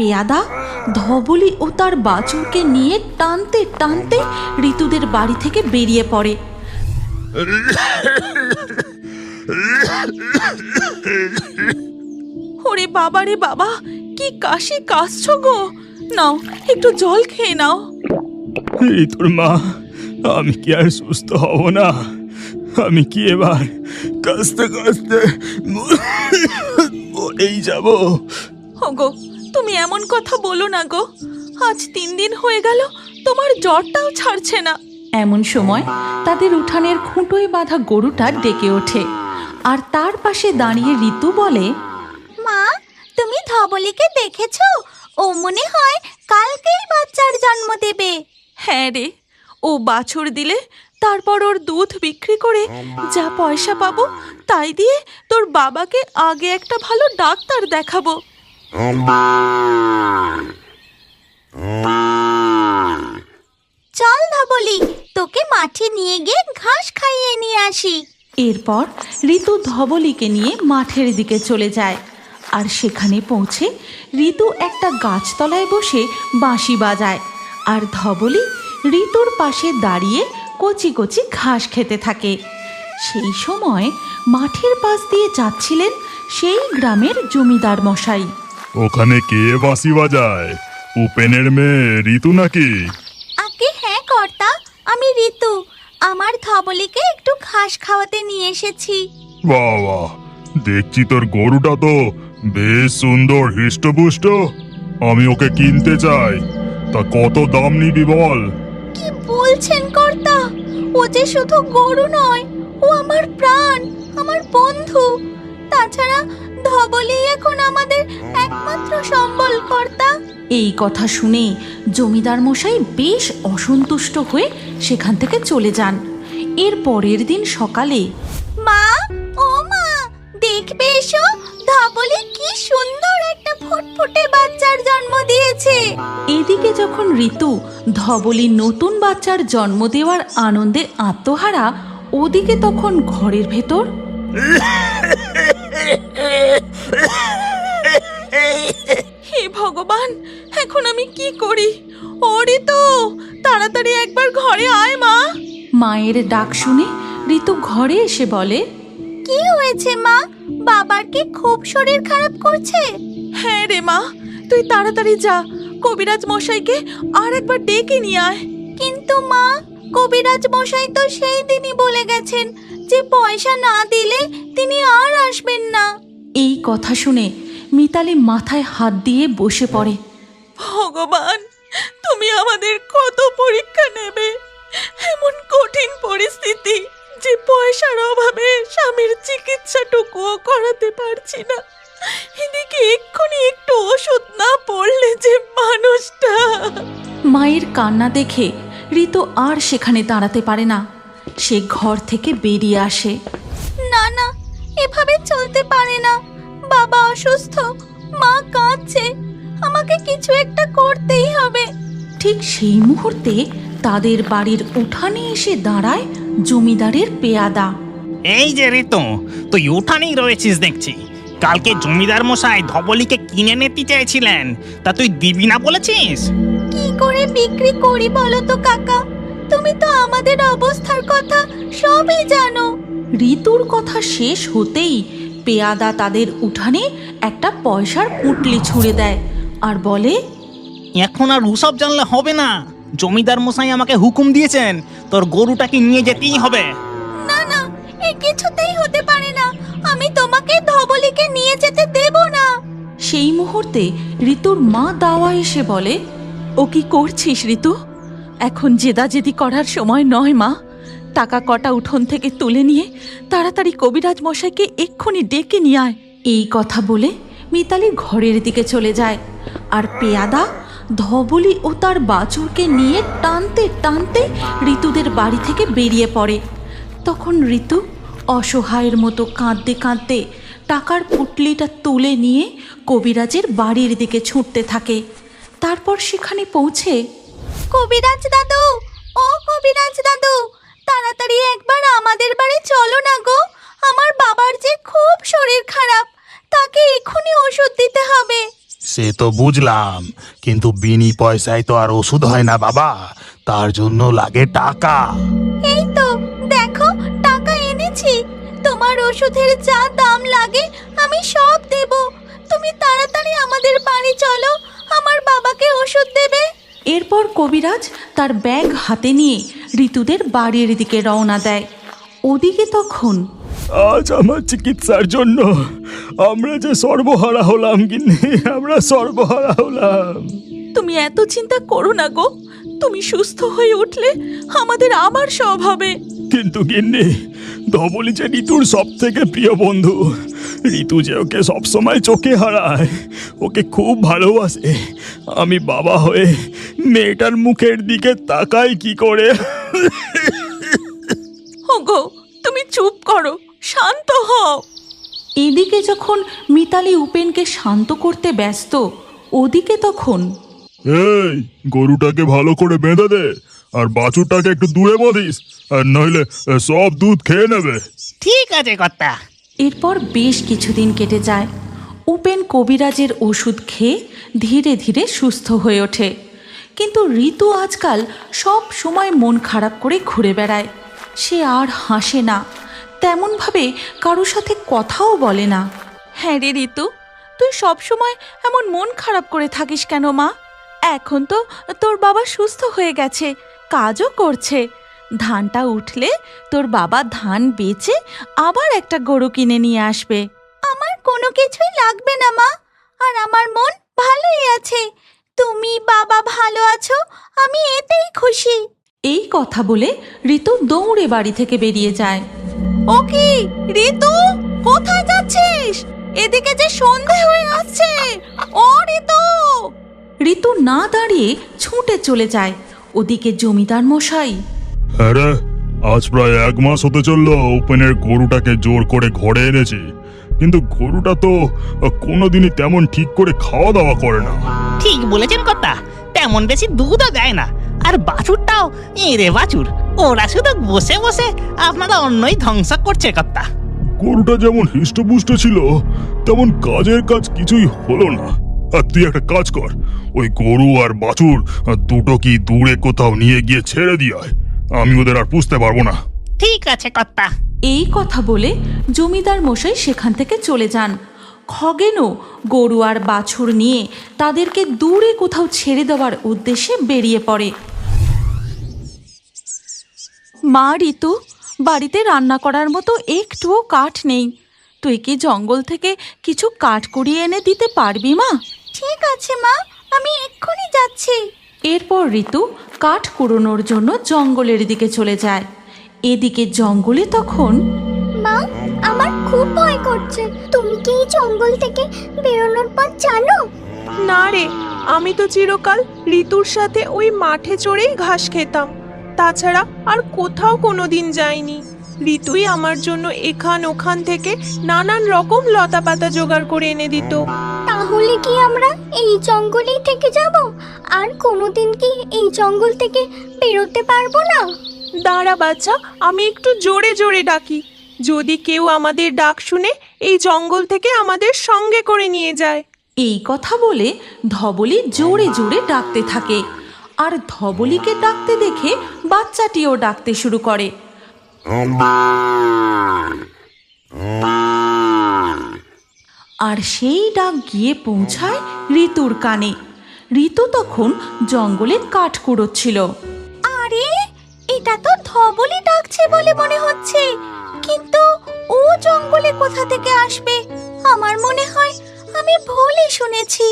পেয়াদা ধবলি ও তার বাছুরকে নিয়ে টানতে টানতে ঋতুদের বাড়ি থেকে বেরিয়ে পড়ে। ওরে বাবা রে বাবা কি কাশি কাশছ গো। নাও একটু জল খেয়ে নাও। এই তোর মা আমি কি আর সুস্থ হব না? আমি কি এবার কাস্তে কাস্তে মরেই যাব? ওগো তুমি এমন কথা বলো না গো। আজ তিন দিন হয়ে গেল তোমার জ্বরটাও ছাড়ছে না। এমন সময় তাদের উঠানের খুঁটোয় বাঁধা গরুটা ডেকে ওঠে। আর তার পাশে দাঁড়িয়ে ঋতু বলে মা তুমি ধবলিকে দেখেছ? ও মনে হয় কালকেই বাচ্চার জন্ম দেবে। হ্যাঁ রে ও বাছুর দিলে তারপর ওর দুধ বিক্রি করে যা পয়সা পাবো তাই দিয়ে তোর বাবাকে আগে একটা ভালো ডাক্তার দেখাবো। চল ধবলি, তোকে মাঠে নিয়ে গিয়ে ঘাস খাইয়ে নিয়ে আসি। এরপর ঋতু ধবলিকে নিয়ে মাঠের দিকে চলে যায়। আর সেখানে পৌঁছে ঋতু একটা গাছতলায় বসে বাঁশি বাজায়। আর ধবলি ঋতুর পাশে দাঁড়িয়ে কচি কচি ঘাস খেতে থাকে। সেই সময় মাঠের পাশ দিয়ে যাচ্ছিলেন সেই গ্রামের জমিদার মশাই। ওখানে কে বাঁশি বাজায়? উপেনের মেয়ে ঋতু নাকি? আগে হ্যাঁ কর্তা আমি ঋতু। আমার ধবলিকে একটু ঘাস খাওয়াতে নিয়ে এসেছি। বাহ বাহ দেখছি তোর গরুটা তো বেশ সুন্দর হৃষ্টপুষ্ট। আমি ওকে কিনতে চাই। তা কত দাম নিবি বল? কি বলছেন কর্তা? ও যে শুধু গরু নয় ও আমার প্রাণ আমার বন্ধু। তাছাড়া ধবলি এখন আমাদের একমাত্র সম্বল কর্তা এই কথা শুনে জমিদার মশাই বেশ অসন্তুষ্ট হয়ে সেখান থেকে চলে যান। এর পরের দিন সকালে মা ও মা দেখবে এসো ধবলি কি সুন্দর একটা ফুটফুটে বাচ্চার জন্ম দিয়েছে। এদিকে যখন ঋতু ধবলি নতুন বাচ্চার জন্ম দেওয়ার আনন্দে আত্মহারা ওদিকে তখন ঘরের ভেতর ভগবান এখন আমি কি করি? ওরে তো তাড়াতাড়ি একবার ঘরে আয় মা। মায়ের ডাক শুনে ঋতু ঘরে এসে বলে কি হয়েছে মা? বাবার কি খুব শরীর খারাপ করছে? হ্যাঁ রে মা তুই তাড়াতাড়ি যা। কবিরাজ মশাইকে আর একবার ডেকে নিয়ে আয়। কিন্তু মা কবিরাজ মশাই তো সেই দিনই বলে গেছেন যে পয়সা না দিলে তিনি আর আসবেন না। এই কথা শুনে মিতালি মাথায় হাত দিয়ে বসে পড়ে। ভগবান তুমি আমাদের কত পরীক্ষা নেবে? এমন কঠিন পরিস্থিতি যে পয়সার অভাবে স্বামীর চিকিৎসাটুকুও করাতে পারছি না। এদিকে এক্ষুনি একটু ওষুধ না পড়লে যে মানুষটা। মায়ের কান্না দেখে ঋতু আর সেখানে দাঁড়াতে পারে না। সে ঘর থেকে বেরিয়ে আসে। না না এভাবে চলতে পারে না। বাবা অসুস্থ মা কাঁদছে আমাকে কিছু একটা করতেই হবে। ঠিক সেই মুহূর্তে তাদের বাড়ির উঠানে এসে দাঁড়ায় জমিদারের পেয়াদা। এই যে ঋতু তুই উঠানেই রয়েছিস দেখছি। কালকে জমিদার মশাই ধবলিকে কিনে নিতে চাইছিলেন তা তুই দিবি না বলেছিস? কি করে বিক্রি করি বলো তো কাকা? তুমি তো আমাদের অবস্থার কথা সবই জানো। ঋতুর কথা শেষ হতেই পেয়াদা তাদের উঠানে একটা পয়সার পুটলি ছুঁড়ে দেয় আর বলে এখন আর ওসব জানলে হবে না। জমিদার মশাই আমাকে হুকুম দিয়েছেন তোর গরুটাকে নিয়ে যেতেই হবে। না না এ কিছুতেই হতে পারে না। আমি তোমাকে ধবলিকে নিয়ে যেতে দেব না। সেই মুহূর্তে ঋতুর মা দাওয়া এসে বলে ও কি করছিস ঋতু? এখন জেদাজেদি করার সময় নয় মা। টাকা কটা উঠোন থেকে তুলে নিয়ে তাড়াতাড়ি কবিরাজ মশাইকে এক্ষুনি ডেকে নিয়ে আয়। এই কথা বলে মিতালি ঘরের দিকে চলে যায় আর পেয়াদা, ধবলি ও তার বাছুরকে নিয়ে টানতে টানতে ঋতুদের বাড়ি থেকে বেরিয়ে পড়ে। তখন ঋতু অসহায়ের মতো কাঁদতে কাঁদতে টাকার পুটলিটা তুলে নিয়ে কবিরাজের বাড়ির দিকে ছুটতে থাকে। তারপর সেখানে পৌঁছে কবিরাজ দাদু! ও কবিরাজ দাদু তাড়াতাড়ি একবার আমাদের বাড়ি চলো না গো আমার বাবার যে খুব শরীর খারাপ তাকে এক্ষুনি ওষুধ দিতে হবে। সে তো বুঝলাম কিন্তু বিনি পয়সায় তো আর ওষুধ হয় না বাবা তার জন্য লাগে টাকা। এই তো দেখো টাকা এনেছি। তোমার ওষুধের যা দাম লাগে আমি সব দেব। তুমি তাড়াতাড়ি আমাদের বাড়ি চলো আমার বাবাকে ওষুধ দেবে। এরপর কবিরাজ তার ব্যাগ হাতে নিয়ে ঋতুদের বাড়ির দিকে রওনা দেয়। ওদিকে তখন। আজ আমার চিকিৎসার জন্য আমরা যে সর্বহারা হলাম গিন্নি আমরা সর্বহারা হলাম। তুমি এত চিন্তা করো না গো। তুমি সুস্থ হয়ে উঠলে আমাদের আবার সব হবে। কিন্তু গিন্নি ধবলি যে ঋতুর সব থেকে প্রিয় বন্ধু ঋতু যে ওকে সবসময় চোখে হারায় ওকে খুব ভালোবাসে। আমি বাবা হয়ে মেয়েটার মুখের দিকে তাকাই কি করে? ওগো তুমি চুপ করো শান্ত হও। এদিকে যখন মিতালি উপেনকে শান্ত করতে ব্যস্ত ওদিকে তখন এই গরুটাকে ভালো করে বেঁধে দে আর বাছুরটাকে একটু দূরে বাঁধিস আর নইলে সব দুধ খেয়ে নেবে। ঠিক আছে কর্তা। এরপর বেশ কিছুদিন কেটে যায়। উপেন কবিরাজের ওষুধ খেয়ে ধীরে ধীরে সুস্থ হয়ে ওঠে। কিন্তু ঋতু আজকাল সব সময় মন খারাপ করে ঘুরে বেড়ায়। সে আর হাসে না। তেমনভাবে কারোর সাথে কথাও বলে না। হ্যাঁ রে ঋতু, তুই সব সময় এমন মন খারাপ করে থাকিস কেন মা? এখন তো তোর বাবা সুস্থ হয়ে গেছে, কাজও করছে। ধানটা উঠলে তোর বাবা ধান বেচে আবার একটা গরু কিনে নিয়ে আসবে। আমার কোনো কিছুই লাগবে না মা, আর আমার মন ভালোই আছে। তুমি বাবা ভালো আছো, আমি এতেই খুশি। এই কথা বলে ঋতু দৌড়ে বাড়ি থেকে বেরিয়ে যায়। ও কি? ঋতু কোথায় যাচ্ছিস? এদিকে যে সন্ধে হয়ে আসছে। ও ঋতু! ঋতু না দাঁড়িয়ে ছুটে চলে যায়। ওদিকে জমিদার মশাই। হ্যাঁ আজ প্রায় এক মাস হতে চলল ওপেনের গরুটাকে জোর করে ঘরে এনেছি। কিন্তু গরুটা তো কোনোদিনই তেমন ঠিক করে খাওয়া দাওয়া করে না। ঠিক বলেছেন কর্তা তেমন বেশি দুধও দেয় না। আর বাছুরটাও? এরে বাছুর ওরা শুধু বসে বসে আপনারা অন্যই ধ্বংস করছে কর্তা। গরুটা যেমন হৃষ্টপুষ্ট ছিল তেমন কাজের কাজ কিছুই হলো না। আর তুই একটা কাজ কর ওই গরু আর বাছুর দুটো কি দূরে কোথাও নিয়ে গিয়ে ছেড়ে দিয়ায় আমি ওদের আর পুষতে পারব না। ঠিক আছে কর্তা। এই কথা বলে জমিদার মশাই সেখান থেকে চলে যান। খগেনও গরু আর বাছুর নিয়ে তাদেরকে দূরে কোথাও ছেড়ে দেওয়ার উদ্দেশ্যে বেরিয়ে পড়ে। মা ঋতু বাড়িতে রান্না করার মতো একটুও কাঠ নেই। তুই কি জঙ্গল থেকে কিছু কাঠ কুড়িয়ে এনে দিতে পারবি মা? ঠিক আছে মা আমি এক্ষুনি যাচ্ছি। এরপর ঋতু কাঠ কুড়োনোর জন্য জঙ্গলের দিকে চলে যায়। এদিকে জঙ্গলে তখন মা আমার খুব ভয় করছে। তুমি কি এই জঙ্গল থেকে বেরোনোর পথ জানো? না রে আমি তো চিরকাল ঋতুর সাথে ওই মাঠে চড়েই ঘাস খেতাম। তাছাড়া আর কোথাও কোনো দিন যাইনি। ঋতুই আমার জন্য এখান ওখান থেকে নানান রকম লতা পাতা জোগাড় করে এনে দিত। তাহলে কি আমরা এই জঙ্গলেই থেকে যাব? আর কোনোদিন কি এই জঙ্গল থেকে বেরোতে পারব না? দাঁড়া বাচ্চা আমি একটু জোরে জোরে ডাকি। যদি কেউ আমাদের ডাক শুনে এই জঙ্গল থেকে আমাদের সঙ্গে করে নিয়ে যায়। এই কথা বলে ধবলি জোরে জোরে ডাকতে থাকে। আর ধবলিকে ডাকতে দেখে বাচ্চাটিও ডাকতে শুরু করে। আর সেই ডাক গিয়ে পৌঁছায় ঋতুর কানে। ঋতু তখন জঙ্গলে কাঠ কুড়োচ্ছিল। আরে এটা তো ধবলি ডাকছে বলে মনে হচ্ছে। কিন্তু ও জঙ্গলে কোথা থেকে আসবে? আমার মনে হয় আমি ভুলই শুনেছি।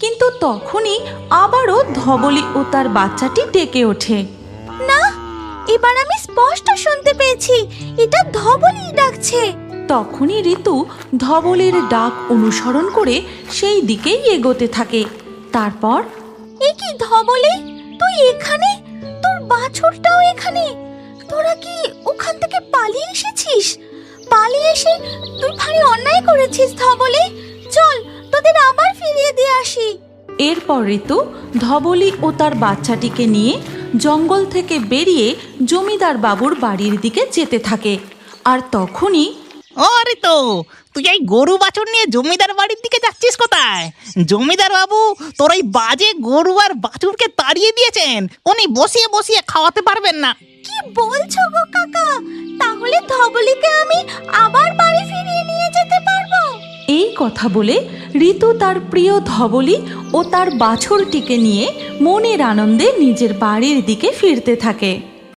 কিন্তু তখনই আবারও ধবলি ও তার বাচ্চাটি ডেকে ওঠে। না এবার আমি স্পষ্ট শুনতে পেয়েছি। এটা ধবলি ডাকছে। তখনই ঋতু ধবলের ডাক অনুসরণ করে সেই দিকেই এগোতে থাকে। তারপর এ কি ধবলি? তুই এখানে? তোর বাছুরটাও এখানে? তোরা কি ওখান থেকে পালিয়ে এসেছিস? পালিয়ে এসে তুই ভারী অন্যায় করেছিস ধবলি? চল তোদের আবার ফিরিয়ে দিয়ে আসি। এরপর ঋতু ধবলি ও তার বাচ্চাটিকে নিয়ে জঙ্গল থেকে বেরিয়ে জমিদার বাবুর বাড়ির দিকে যেতে থাকে। আর তখনই ও ঋতু তুই এই গরু বাছুর নিয়ে জমিদার বাড়ির দিকে যাচ্ছিস কোথায়? জমিদার বাবু তোর এই বাজে গরু আর বাছুরকে তাড়িয়ে দিয়েছেন। উনি বসিয়ে বসিয়ে খাওয়াতে পারবেন না। কি বলছো গো কাকা? তাহলে ধবলিকে আমি আবার বাড়ি ফিরিয়ে নিয়ে যেতে পারব? এই কথা বলে ঋতু তার প্রিয় ধবলি ও তার বাছরটিকে নিয়ে মনের আনন্দে নিজের বাড়ির দিকে ফিরতে থাকে।